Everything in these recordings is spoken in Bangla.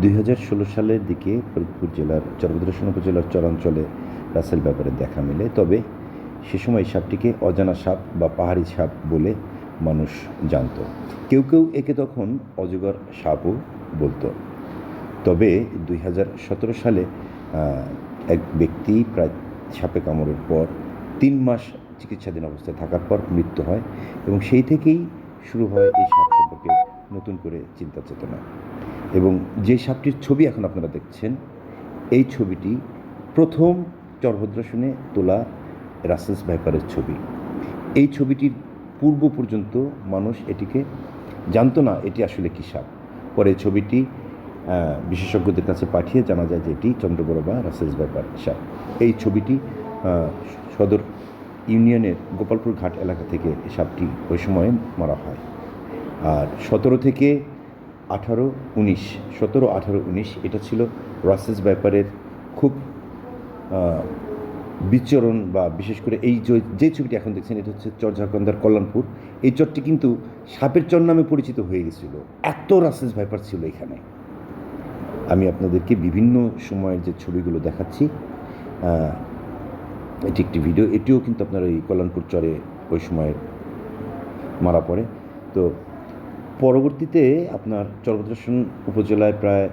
দুই হাজার ষোলো সালের দিকে ফরিদপুর জেলার চরভদ্রসন উপজেলার চরাঞ্চলে রাসেল ব্যাপারে দেখা মেলে। তবে সে সময় সাপটিকে অজানা সাপ বা পাহাড়ি সাপ বলে মানুষ জানত। কেউ কেউ একে তখন অজগর সাপও বলতো। তবে দুই হাজার সতেরো সালে এক ব্যক্তি প্রায় সাপে কামড়ের পর তিন মাস চিকিৎসাধীন অবস্থায় থাকার পর মৃত্যু হয় এবং সেই থেকেই শুরু হয় এই সাপ সম্পর্কে নতুন করে চিন্তা চেতনা। এবং যে সাপটির ছবি এখন আপনারা দেখছেন, এই ছবিটি প্রথম চরভদ্রাসনে তোলা রাসেলস ভাইপারের ছবি। এই ছবিটির পূর্ব পর্যন্ত মানুষ এটিকে জানতো না এটি আসলে কী সাপ। পরে ছবিটি বিশেষজ্ঞদের কাছে পাঠিয়ে জানা যায় যে এটি চন্দ্রবড় বা রাসেলস ভাইপার সাপ। এই ছবিটি সদর ইউনিয়নের গোপালপুর ঘাট এলাকা থেকে সাপটি ওই সময়ে মারা হয়। আর সতেরো থেকে আঠারো উনিশ, সতেরো আঠারো উনিশ, এটা ছিল রাসেস ব্যাপারের খুব বিচরণ বা বিশেষ করে এই যে- ছবিটি এখন দেখছেন, এটা হচ্ছে চর ঝাড়খন্ডার কল্যাণপুর। এই চরটি কিন্তু সাপের চর নামে পরিচিত হয়ে গেছিল। এত রাসেস ভাইপার ছিল এখানে। আমি আপনাদেরকে বিভিন্ন সময়ের যে ছবিগুলো দেখাচ্ছি এটি একটি ভিডিও, এটিও কিন্তু আপনার এই কল্যাণপুর চরে ওই সময়ের মারা পড়ে। তো পরবর্তীতে আপনার চরভদ্রাসন উপজেলায় প্রায়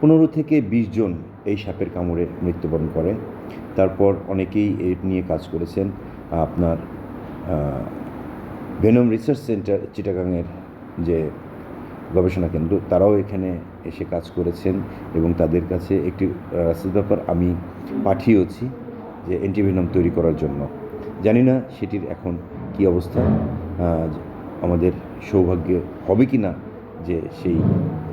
পনেরো থেকে বিশ জন এই সাপের কামড়ে মৃত্যুবরণ করে। তারপর অনেকেই এ নিয়ে কাজ করেছেন। আপনার ভেনম রিসার্চ সেন্টার চিটাগাংয়ের যে গবেষণা কেন্দ্র, তারাও এখানে এসে কাজ করেছেন এবং তাদের কাছে একটি রাসেল ব্যাপার আমি পাঠিয়েওছি যে অ্যান্টিভেনম তৈরি করার জন্য। জানি না সেটির এখন কি অবস্থা। আমাদের সৌভাগ্য হবে কি না যে সেই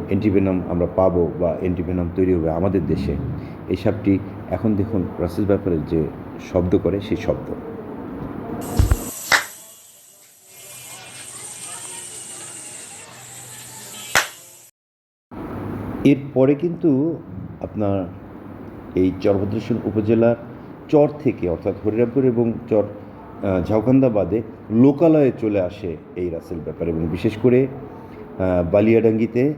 অ্যান্টিভেনম আমরা পাবো বা অ্যান্টিভেনম তৈরি হবে আমাদের দেশে এই সাপটি এখন দেখুন রাসেল ব্যাপারে যে শব্দ করে সেই শব্দ। এরপরে কিন্তু আপনার এই চরভদ্রেশ্বর উপজেলার চর থেকে অর্থাৎ হরিরামপুর এবং চর আহ, ঝাউখান্দা বাদে লোকালয়ে চলে আসে এই রাসেল ব্যাপার এবং বিশেষ করে বালিয়াডাঙ্গিতে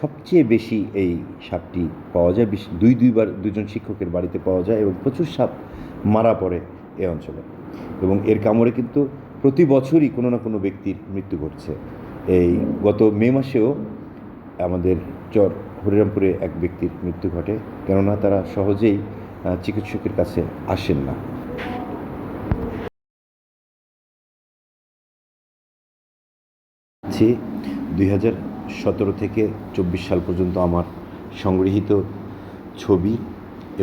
সবচেয়ে বেশি এই সাপটি পাওয়া যায়। দুই দুইবার দুজন শিক্ষকের বাড়িতে পাওয়া যায় এবং প্রচুর সাপ মারা পড়ে এ অঞ্চলে। এবং এর কামড়ে কিন্তু প্রতি বছরই কোনো না কোনো ব্যক্তির মৃত্যু ঘটছে। এই গত মে মাসেও আমাদের চর হরিরামপুরে এক ব্যক্তির মৃত্যু ঘটে। কেননা তারা সহজেই চিকিৎসকের কাছে আসেন না। যে দুই হাজার সতেরো থেকে চব্বিশ সাল পর্যন্ত আমার সংগৃহীত ছবি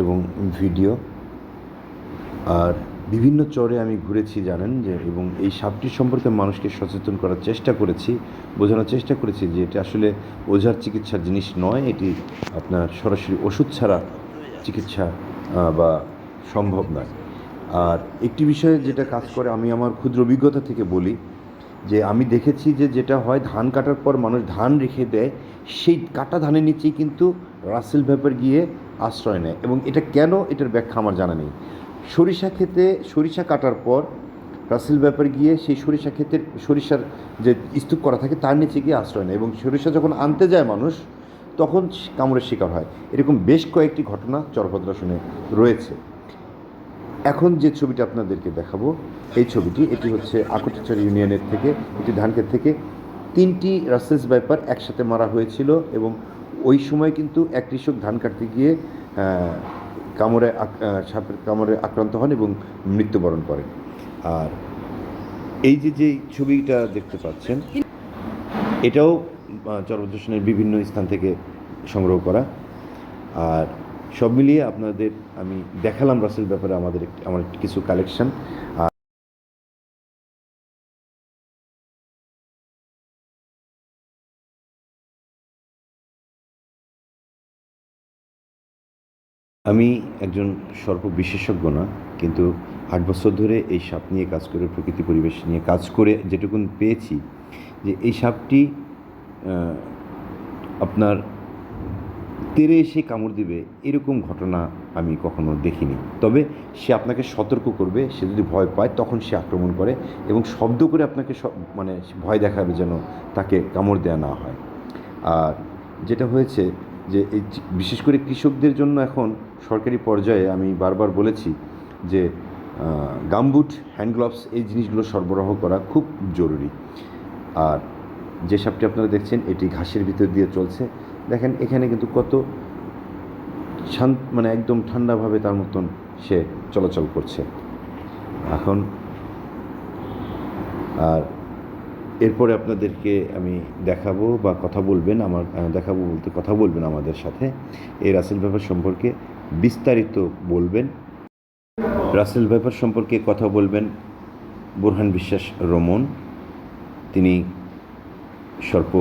এবং ভিডিও। আর বিভিন্ন চরে আমি ঘুরেছি, জানেন যে, এবং এই সাপটি সম্পর্কে মানুষকে সচেতন করার চেষ্টা করেছি, বোঝানোর চেষ্টা করেছি যে এটা আসলে ওঝার চিকিৎসার জিনিস নয়, এটি আপনার সরাসরি ওষুধ ছাড়া চিকিৎসা বা সম্ভব নয়। আর একটি বিষয়ে যেটা কাজ করে, আমি আমার ক্ষুদ্র অভিজ্ঞতা থেকে বলি যে আমি দেখেছি যে যেটা হয়, ধান কাটার পর মানুষ ধান রেখে দেয়, সেই কাটা ধানের নিচেই কিন্তু রাসেল ভেপার গিয়ে আশ্রয় নেয়। এবং এটা কেন? এটার ব্যাখ্যা আমার জানা নেই। সরিষা ক্ষেতে সরিষা কাটার পর রাসেল ব্যাপার গিয়ে সেই সরিষা ক্ষেতের, সরিষার যে স্তূপ করা থাকে, তার নিচে গিয়ে আশ্রয় নেয়। এবং সরিষা যখন আনতে যায় মানুষ, তখন কামড়ের শিকার হয়। এরকম বেশ কয়েকটি ঘটনা চরভদ্রাসনে রয়েছে। এখন যে ছবিটা আপনাদেরকে দেখাবো, এই ছবিটি, এটি হচ্ছে আকটিচর ইউনিয়নের থেকে, এটি ধানক্ষেত থেকে। তিনটি রাসেলস ব্যাপার একসাথে মারা হয়েছিল এবং ওই সময় কিন্তু এক কৃষক ধান কাটতে গিয়ে কামড়ে সাপের কামড়ে আক্রান্ত হন এবং মৃত্যুবরণ করেন। আর এই যে যে ছবিটা দেখতে পাচ্ছেন, এটাও চরভদ্রসনের বিভিন্ন স্থান থেকে সংগ্রহ করা। আর সব মিলিয়ে আপনাদের, আমি দেখালাম রাসেল ব্যাপারে আমাদের আমার কিছু কালেকশন আমি একজন সর্প বিশেষজ্ঞ না, কিন্তু আট বছর ধরে এই সাপ নিয়ে কাজ করে, প্রকৃতি পরিবেশ নিয়ে কাজ করে যেটুকুন পেয়েছি, যে এই সাপটি আপনার তেরে এসে কামড় দিবে, এরকম ঘটনা আমি কখনো দেখিনি। তবে সে আপনাকে সতর্ক করবে, সে যদি ভয় পায় তখন সে আক্রমণ করে এবং শব্দ করে আপনাকে মানে ভয় দেখাবে যেন তাকে কামড় দেওয়া না হয়। আর যেটা হয়েছে যে এই বিশেষ করে কৃষকদের জন্য এখন সরকারি পর্যায়ে আমি বারবার বলেছি যে গামবুট, হ্যান্ড গ্লাভস এই জিনিসগুলো সরবরাহ করা খুব জরুরি। আর যে সাপটি আপনারা দেখছেন, এটি ঘাসের ভিতর দিয়ে চলছে। দেখেন এখানে কিন্তু কত শান্ত মানে একদম ঠান্ডাভাবে তার মতন সে চলাচল করছে। এখন আর এরপরে আপনাদেরকে আমি দেখাবো বা কথা বলবেন, আমার দেখাবো বলতে কথা বলবেন আমাদের সাথে। এই রাসেল ব্যাপার সম্পর্কে বিস্তারিত বলবেন। রাসেল ব্যাপার সম্পর্কে কথা বলবেন বোরহান বিশ্বাস রমন। তিনি সর্প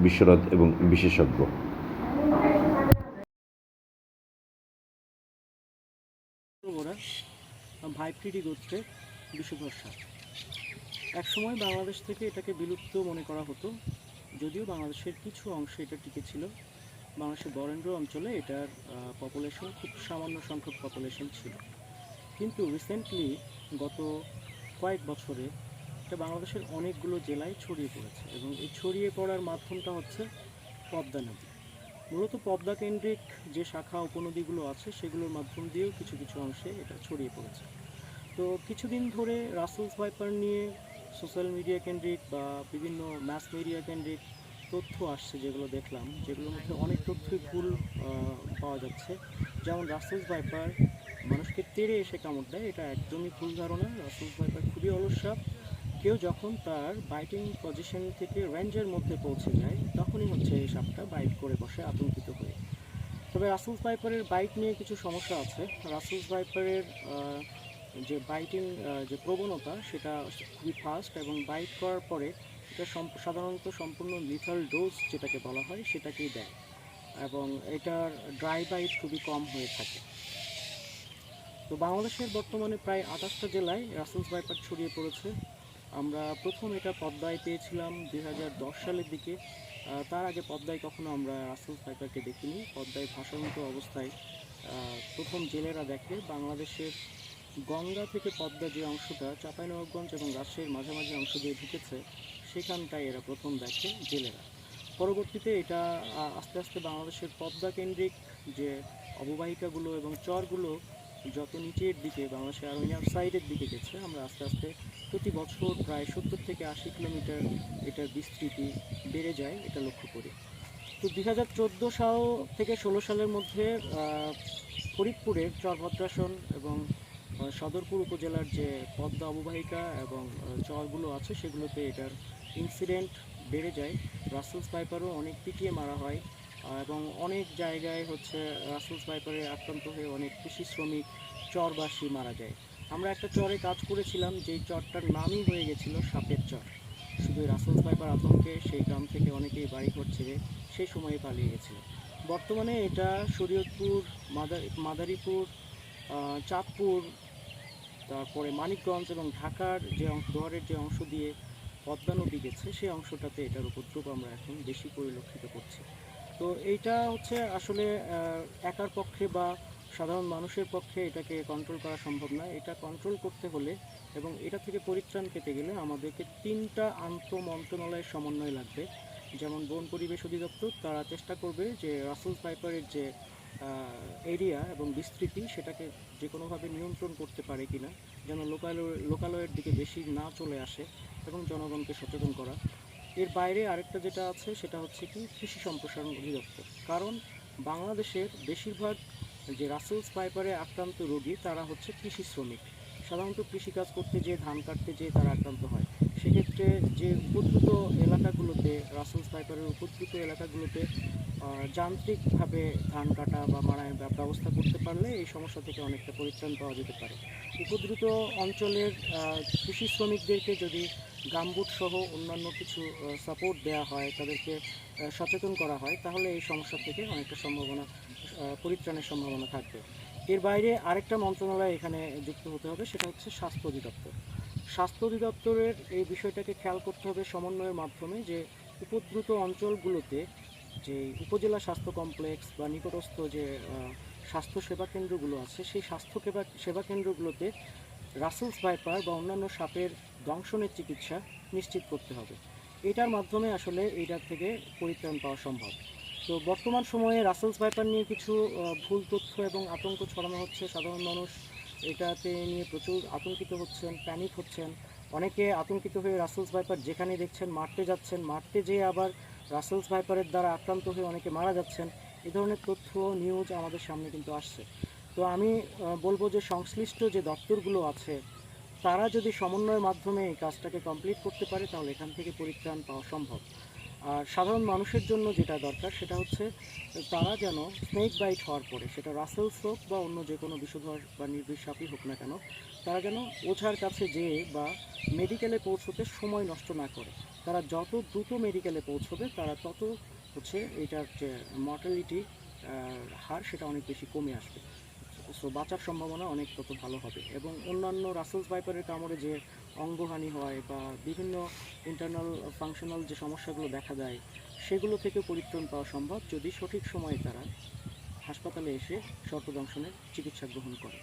বিশ্বরদ এবং বিশেষজ্ঞ। ভাইপ্রিডি গোত্রের বিষধর সাপ একসময় বাংলাদেশ থেকে এটাকে বিলুপ্ত মনে করা হতো, যদিও বাংলাদেশের কিছু অংশে এটা টিকে ছিল। বাংলাদেশের বরেন্দ্র অঞ্চলে এটার পপুলেশন খুব সামান্য সংখ্যক পপুলেশন ছিল। কিন্তু রিসেন্টলি গত কয়েক বছরে এটা বাংলাদেশের অনেকগুলো জেলায় ছড়িয়ে পড়েছে এবং এই ছড়িয়ে পড়ার মাধ্যমটা হচ্ছে পদ্মা নদী। মূলত পদ্মা কেন্দ্রিক যে শাখা, উপনদীগুলো আছে, সেগুলোর মাধ্যম দিয়েও কিছু কিছু অংশে এটা ছড়িয়ে পড়েছে। তো কিছুদিন ধরে রাসেলস ভাইপার নিয়ে সোশ্যাল মিডিয়া কেন্দ্রিক বা বিভিন্ন ম্যাস মিডিয়া কেন্দ্রিক তথ্য আসছে যেগুলো দেখলাম, যেগুলোর মধ্যে অনেক তথ্যই ভুল পাওয়া যাচ্ছে। যেমন রাসেলস ভাইপার মানুষকে তেড়ে এসে কামড় দেয়, এটা একদমই ভুল ধারণা। রাসেলস ভাইপার খুবই অলস। সাপ কেউ যখন তার বাইটিং পজিশন থেকে রেঞ্জের মধ্যে পৌঁছে যায়, তখনই হচ্ছে এই সাপটা বাইট করে বসে আতঙ্কিত হয়ে। তবে রাসেলস ভাইপারের বাইট নিয়ে কিছু সমস্যা আছে। রাসেলস ভাইপারের যে বাইটিং যে প্রবণতা, সেটা খুবই ফাস্ট এবং বাইট করার পরে এটা সাধারণত সম্পূর্ণ লিথাল ডোজ যেটাকে বলা হয়, সেটাকেই দেয়। এবং এটার ড্রাই বাইট খুবই কম হয়ে থাকে। তো বাংলাদেশের বর্তমানে প্রায় আঠাশটা জেলায় রাসেলস ভাইপার ছড়িয়ে পড়েছে। আমরা প্রথম এটা পদ্মায় পেয়েছিলাম দু হাজার দশ সালের দিকে। তার আগে পদ্মায় কখনো আমরা রাসেলস ভাইপারকে দেখিনি। পদ্মায় ভাষান্ত অবস্থায় প্রথম জেলেরা দেখে বাংলাদেশের গঙ্গা থেকে পদ্মা যে অংশটা চাঁপাইনবাবগঞ্জ এবং রাজশাহীর মাঝামাঝি অংশ দিয়ে ঢুকেছে, সেখানটায় এরা প্রথম দেখে জেলেরা। পরবর্তীতে এটা আস্তে আস্তে বাংলাদেশের পদ্মা কেন্দ্রিক যে অববাহিকাগুলো এবং চরগুলো যত নিচের দিকে বাংলাদেশের আরও ইনার সাইডের দিকে গেছে, আমরা আস্তে আস্তে প্রতি বছর প্রায় সত্তর থেকে আশি কিলোমিটার এটার বিস্তৃতি বেড়ে যায়, এটা লক্ষ্য করি। তো দুই হাজার চোদ্দ সাল থেকে ষোলো সালের মধ্যে ফরিদপুরের চরভদ্রাসন এবং সদরপুর উপজেলার যে পদ্মা অববাহিকা এবং চরগুলো আছে, সেগুলোতে এটার ইনসিডেন্ট বেড়ে যায়। রাসেলস পাইপারও অনেক পিটিয়ে মারা হয়, এবং অনেক জায়গায় হচ্ছে রাসেলস পাইপারে আক্রান্ত হয়ে অনেক কৃষি শ্রমিক, চরবাসী মারা যায়। আমরা একটা চরে কাজ করেছিলাম, যেই চরটার নামই হয়ে গেছিল সাপের চর। শুধু রাসেলস পাইপার আতঙ্কে সেই গ্রাম থেকে অনেকেই বাড়িঘর ছেড়ে সেই সময়ে পালিয়ে গেছিল। বর্তমানে এটা শরীয়তপুর, মাদার, মাদারীপুর চাঁদপুর, তারপরে মানিকগঞ্জ এবং ঢাকার যে অংশ দোয়ারের যে অংশ দিয়ে পদ্মা নদী গেছে সেই অংশটাতে এটার উপদ্রব আমরা এখন বেশি পরিলক্ষিত করছি। তো এইটা হচ্ছে আসলে একার পক্ষে বা সাধারণ মানুষের পক্ষে এটাকে কন্ট্রোল করা সম্ভব নয় এটা কন্ট্রোল করতে হলে এবং এটা থেকে পরিত্রাণ পেতে গেলে আমাদেরকে তিনটা আন্ত মন্ত্রণালয়ের সমন্বয় লাগবে। যেমন বন পরিবেশ অধিদপ্তর, তারা চেষ্টা করবে যে রাসেল পাইপারের যে এরিয়া এবং বিস্তৃতি সেটাকে যে কোনোভাবে নিয়ন্ত্রণ করতে পারে কিনা, যেন লোকালয়, লোকালয়ের দিকে বেশি না চলে আসে, এবং জনগণকে সচেতন করা। এর বাইরে আরেকটা যেটা আছে, সেটা হচ্ছে কি, কৃষি সম্প্রসারণ অধিদপ্তর। কারণ বাংলাদেশের বেশিরভাগ যে রাসেলস পাইপারে আক্রান্ত রোগী, তারা হচ্ছে কৃষি শ্রমিক। সাধারণত কৃষিকাজ করতে যেয়ে ধান কাটতে যেয়ে তারা আক্রান্ত হয়। সেক্ষেত্রে যে উপদ্রুত এলাকাগুলোতে, রাসেলস পাইপারের উপদ্রুত এলাকাগুলোতে যান্ত্রিকভাবে ধান কাটা বা মারার ব্য- ব্যবস্থা করতে পারলে এই সমস্যা থেকে অনেকটা পরিত্রাণ পাওয়া যেতে পারে। উপদ্রুত অঞ্চলের কৃষি শ্রমিকদেরকে যদি গামবুট সহ অন্যান্য কিছু সাপোর্ট দেওয়া হয়, তাদেরকে সচেতন করা হয়, তাহলে এই সমস্যা থেকে অনেকটা সম্ভাবনা পরিত্রাণের সম্ভাবনা থাকবে। এর বাইরে আরেকটা মন্ত্রণালয় এখানে যুক্ত হতে হবে, সেটা হচ্ছে স্বাস্থ্য অধিদপ্তর। স্বাস্থ্য অধিদপ্তরের এই বিষয়টাকে খেয়াল করতে হবে সমন্বয়ের মাধ্যমে যে উপদ্রুত অঞ্চলগুলোতে যে উপজেলা স্বাস্থ্য কমপ্লেক্স বা নিকটস্থ যে স্বাস্থ্য সেবা কেন্দ্রগুলো আছে, সেই স্বাস্থ্য সেবা সেবা কেন্দ্রগুলোতে রাসেলস ভাইপার বা অন্যান্য সাপের দংশনের চিকিৎসা নিশ্চিত করতে হবে। এটার মাধ্যমে আসলে এইটার থেকে পরিত্রাণ পাওয়া সম্ভব। তো বর্তমান সময়ে রাসেলস ভাইপার নিয়ে কিছু ভুল তথ্য এবং আতঙ্ক ছড়ানো হচ্ছে। সাধারণ মানুষ এটাতে নিয়ে প্রচুর আতঙ্কিত হচ্ছেন, প্যানিক হচ্ছেন। অনেকে আতঙ্কিত হয়ে রাসেলস ভাইপার যেখানে দেখছেন মারতে যাচ্ছেন, মারতে যেয়ে আবার রাসেলস ভাইপারের দ্বারা আক্রান্ত হয়ে অনেকে মারা যাচ্ছেন। এ ধরনের তথ্য নিউজ আমাদের সামনে কিন্তু আসছে। তো আমি বলব যে সংশ্লিষ্ট যে দপ্তরগুলো আছে, তারা যদি সমন্বয়ের মাধ্যমে এই কাজটাকে কমপ্লিট করতে পারে, তাহলে এখান থেকে পরিত্রাণ পাওয়া সম্ভব। আর সাধারণ মানুষের জন্য যেটা দরকার সেটা হচ্ছে তারা যেন স্নেক বাইট হওয়ার পরে, সেটা রাসেলস হোক বা অন্য যে কোনো বিষধর বা নির্বিষ সাপই হোক না কেন, তারা যেন ওঝার কাছে যেয়ে বা মেডিকেলে পৌঁছতে সময় নষ্ট না করে। তারা যত দ্রুত মেডিকেলে পৌঁছবে, তারা তত হচ্ছে এটার যে মর্টালিটি হার সেটা অনেক বেশি কমে আসবে। সো বাঁচার সম্ভাবনা অনেক তত ভালো হবে। এবং অন্যান্য রাসেলস ভাইপারের কামড়ে যে অঙ্গহানি হয় বা বিভিন্ন ইন্টারনাল ফাংশনাল যে সমস্যাগুলো দেখা দেয়, সেগুলো থেকে পরিত্রাণ পাওয়া সম্ভব যদি সঠিক সময়ে তারা হাসপাতালে এসে সর্পদংশনের চিকিৎসা গ্রহণ করে।